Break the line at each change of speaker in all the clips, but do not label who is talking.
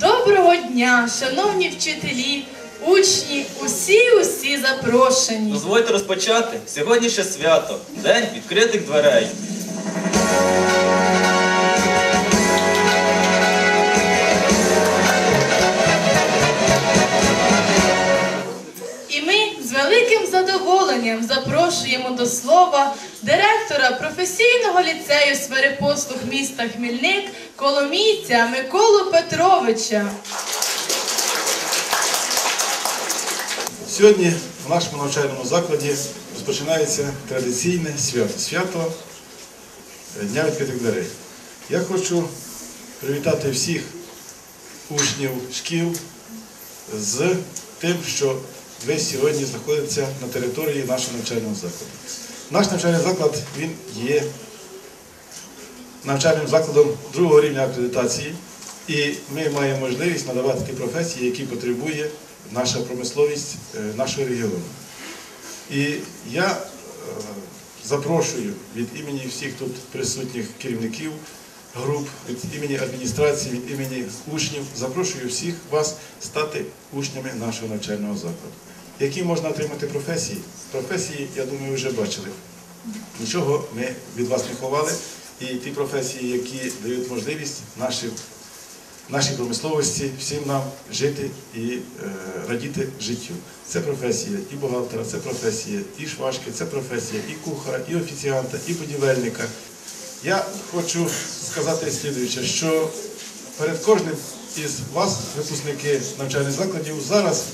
Доброго дня, шановні вчителі, учні, усі усі запрошені.
Дозвольте розпочати сьогоднішнє свято, день відкритих дверей.
Задоволенням запрошуємо до слова директора професійного ліцею сфери послуг міста Хмільник Коломійця Миколу Петровича.
Сьогодні в нашому навчальному закладі розпочинається традиційне свято свято е, Дня відкритих дверей. Я хочу привітати всіх учнів шкіл з тим, що ви сьогодні знаходитеся на території нашого навчального закладу. Наш навчальний заклад він є навчальним закладом другого рівня акредитації, і ми маємо можливість надавати ті професії, які потребує наша промисловість е, нашого регіону. І я е, запрошую від імені всіх тут присутніх керівників груп, від імені адміністрації, від імені учнів, запрошую всіх вас стати учнями нашого навчального закладу. Які можна отримати професії? Професії, я думаю, вже бачили. Нічого ми від вас не ховали. І ті професії, які дають можливість нашій, нашій промисловості всім нам жити і е, радіти життю. Це професія і бухгалтера, це професія і швачки, це професія і кухара, і офіціанта, і будівельника. Я хочу сказати слідуюче, що перед кожним із вас, випускники навчальних закладів, зараз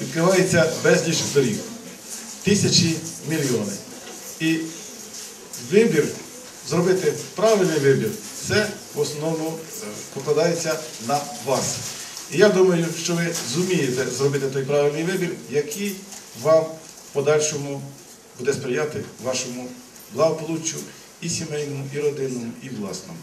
відкривається безліч доріг, тисячі мільйони. І вибір, зробити правильний вибір, це в основному е, покладається на вас. І я думаю, що ви зумієте зробити той правильний вибір, який вам в подальшому буде сприяти вашому благополуччю і сімейному, і родинному, і власному.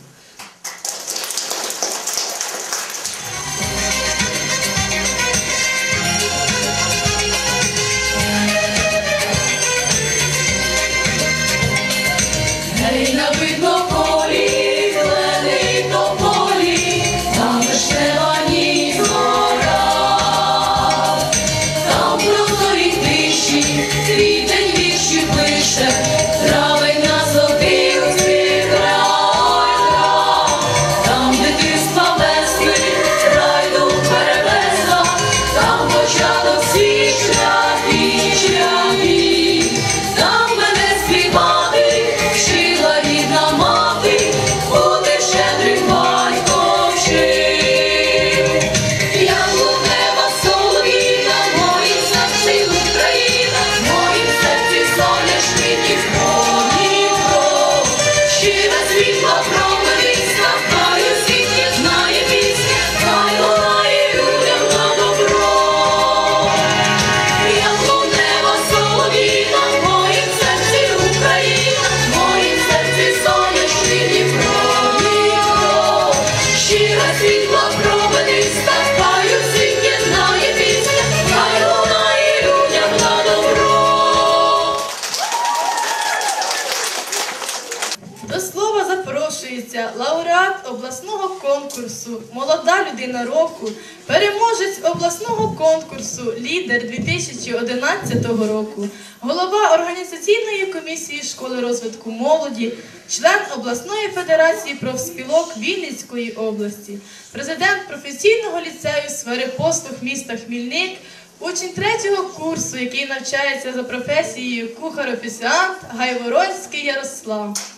Конкурсу Молода людина року, переможець обласного конкурсу Лідер 2011 року, голова організаційної комісії школи розвитку молоді, член обласної федерації профспілок Вінницької області, президент професійного ліцею сфери послуг міста Хмільник. Учень третього курсу, який навчається за професією кухар-офіціант Гайворонський Ярослав.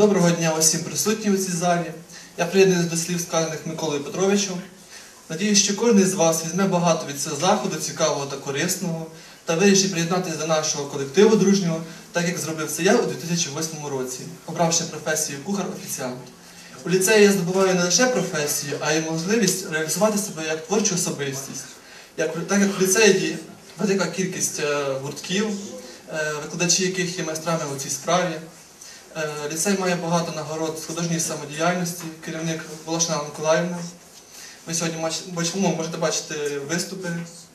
Доброго дня усім присутнім у цій залі. Я приєднуюсь до слів сказаних Миколою Петровичем. Надіюсь, що кожен з вас візьме багато від цього заходу, цікавого та корисного, та вирішить приєднатися до нашого колективу дружнього, так як зробив це я у 2008 році, обравши професію кухар-офіціант. У ліцеї я здобуваю не лише професію, а й можливість реалізувати себе як творчу особистість. Як, так як в ліцеї є велика кількість е, гуртків, е, викладачі яких є майстрами у цій справі. Е, Ліцей має багато нагород з художньої самодіяльності, керівник Волошина Миколаївна. Ви сьогодні мач- бач- ну, можете бачити виступи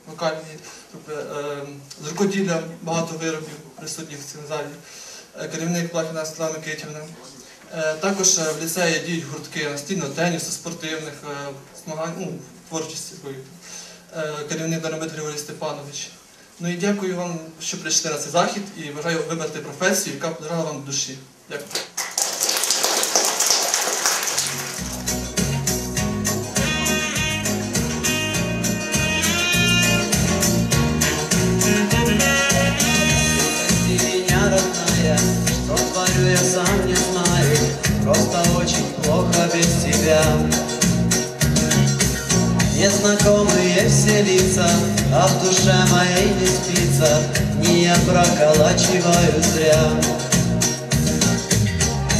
вокальні, тобто, е, з рукоділля багато виробів присутніх в цій залі. Е, Керівник Плахіна Світлана Микитівна. Також в ліцеї діють гуртки настільного тенісу, спортивних змагань, ну, творчості. Керівник Дмитро Григорій Степанович. Ну і дякую вам, що прийшли на цей захід і бажаю вибрати професію, яка подорожала вам душі.
Тебя. Незнакомые все лица, а в душе моей не спится. Не проколачиваю зря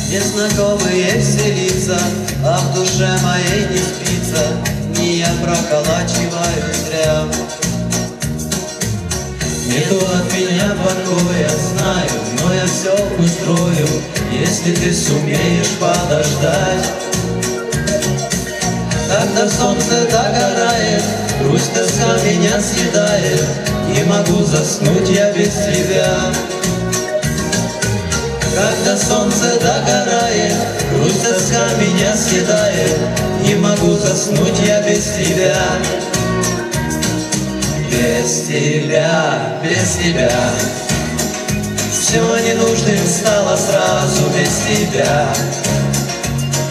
Незнакомые все лица, а в душе моей не спится Не я проколачиваю зря Нету от меня покоя, знаю, но я все устрою, если ты сумеешь подождать. Когда солнце догорает, грусть тоска меня съедает, не могу заснуть я без тебя. Когда солнце догорает, грусть тоска меня съедает, не могу заснуть я без тебя. Без тебя, без тебя. Все ненужным стало сразу без тебя.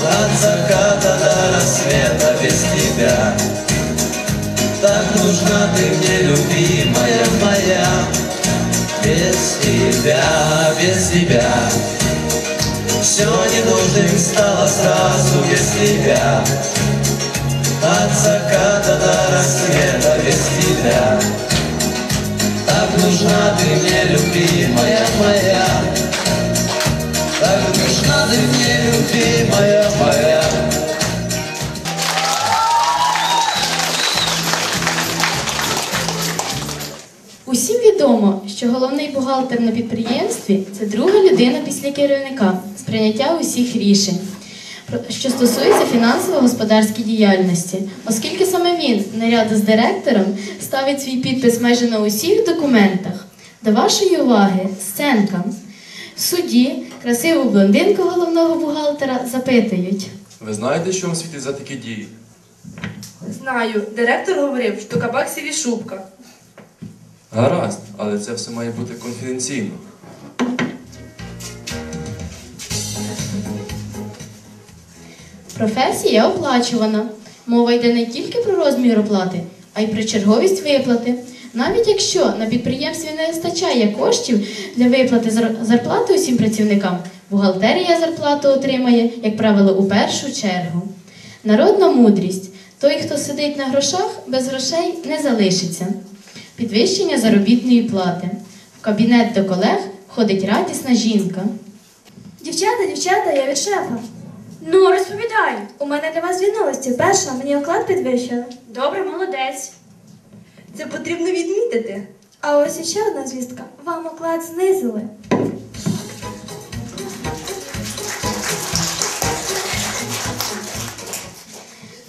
От заката до рассвета без тебя. Так нужна ты мне, любимая моя Без тебя, без тебя. Все ненужным стало сразу без тебя. От заката до рассвета без тебя. Так нужна ты мне, любимая моя. Так нужна ты мне, любимая моя
Усім відомо, що головний бухгалтер на підприємстві це друга людина після керівника з прийняття усіх рішень, що стосується фінансово-господарської діяльності, оскільки саме він, наряду з директором, ставить свій підпис майже на усіх документах. До вашої уваги сценка. В суді красиву блондинку головного бухгалтера запитують.
Ви знаєте, що вам світить за такі дії?
Знаю, директор говорив, що кабаксів і шубка.
Гаразд, але це все має бути конфіденційно.
Професія оплачувана. Мова йде не тільки про розмір оплати, а й про черговість виплати. Навіть якщо на підприємстві не вистачає коштів для виплати зарплати усім працівникам, бухгалтерія зарплату отримає, як правило, у першу чергу. Народна мудрість. Той, хто сидить на грошах, без грошей не залишиться. Підвищення заробітної плати. В кабінет до колег ходить радісна жінка.
Дівчата, дівчата, я від шефа. Ну, розповідай. У мене для вас дві новості. Перша, мені оклад підвищили. Добре, молодець.
Це потрібно відмітити.
А ось іще одна звістка. Вам оклад знизили.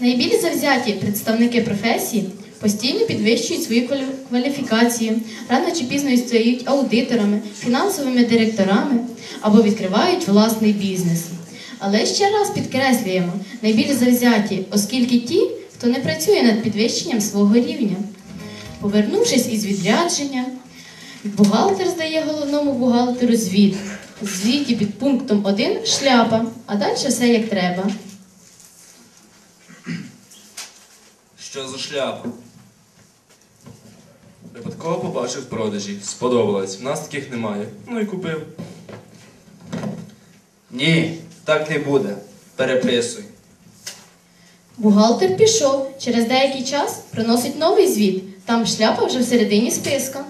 Найбільш завзяті представники професії постійно підвищують свою квалі- кваліфікацію, рано чи пізно стають аудиторами, фінансовими директорами або відкривають власний бізнес. Але ще раз підкреслюємо, найбільш завзяті, оскільки ті, хто не працює над підвищенням свого рівня. Повернувшись із відрядження, бухгалтер здає головному бухгалтеру звіт. Звіті під пунктом 1 шляпа, а далі все як треба.
Що за шляпа?
Випадково побачив в продажі, сподобалось. В нас таких немає. Ну і купив.
Ні, так не буде. Переписуй.
Бухгалтер пішов. Через деякий час приносить новий звіт. Там шляпа вже всередині списка.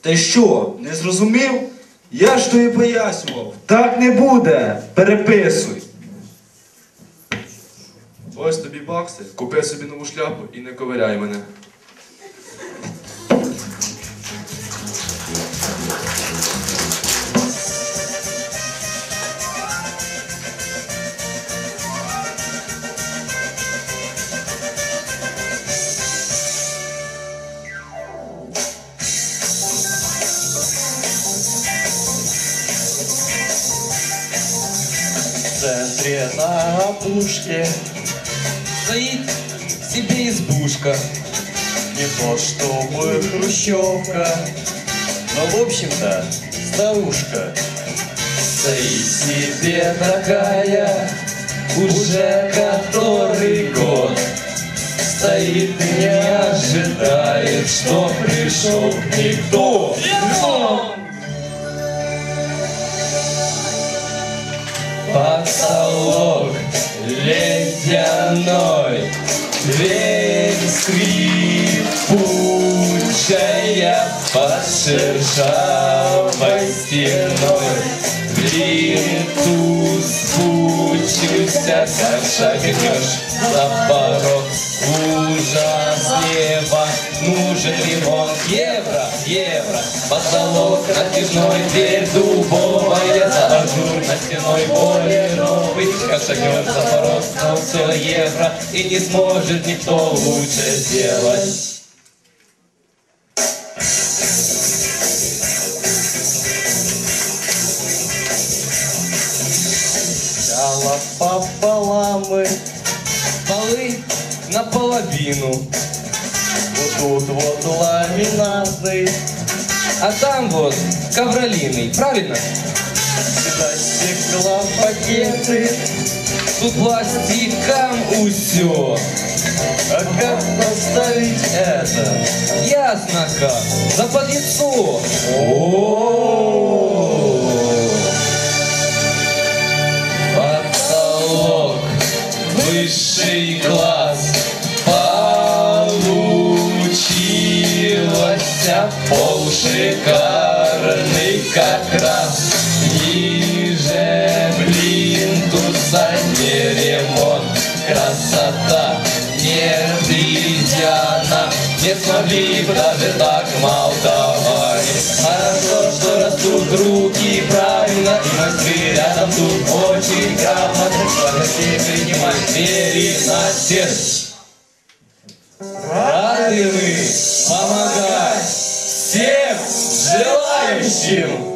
Ти що, не зрозумів? Я ж тобі пояснював. Так не буде. Переписуй.
бакси, купи собі нову шляпу і не ковиряй мене.
центре на опушке Стоит себе избушка. Не то чтобы хрущевка Но в общем-то старушка. Стоит себе такая Уже который год. Стоит и не ожидает Что пришел никто. Потолок ледяной, Потолок натяжной, дверь дубовая, за ажур на стеной более новый. Как шагнешь за порог, но все евро, и не сможет никто лучше сделать. Пополам мы полы наполовину. Вот тут вот ламинатный,
А там вот ковролиный, правильно?
сюда стеклопакеты.
Тут пластиком усё.
А как поставить это?
Ясно как. За подлицо.
Потолок, Не смогли даже так молдавать Хорошо, что растут руки правильно И мастеры рядом тут очень грамотно. Все принимать двери на сердце. Рады мы помогать всем желающим!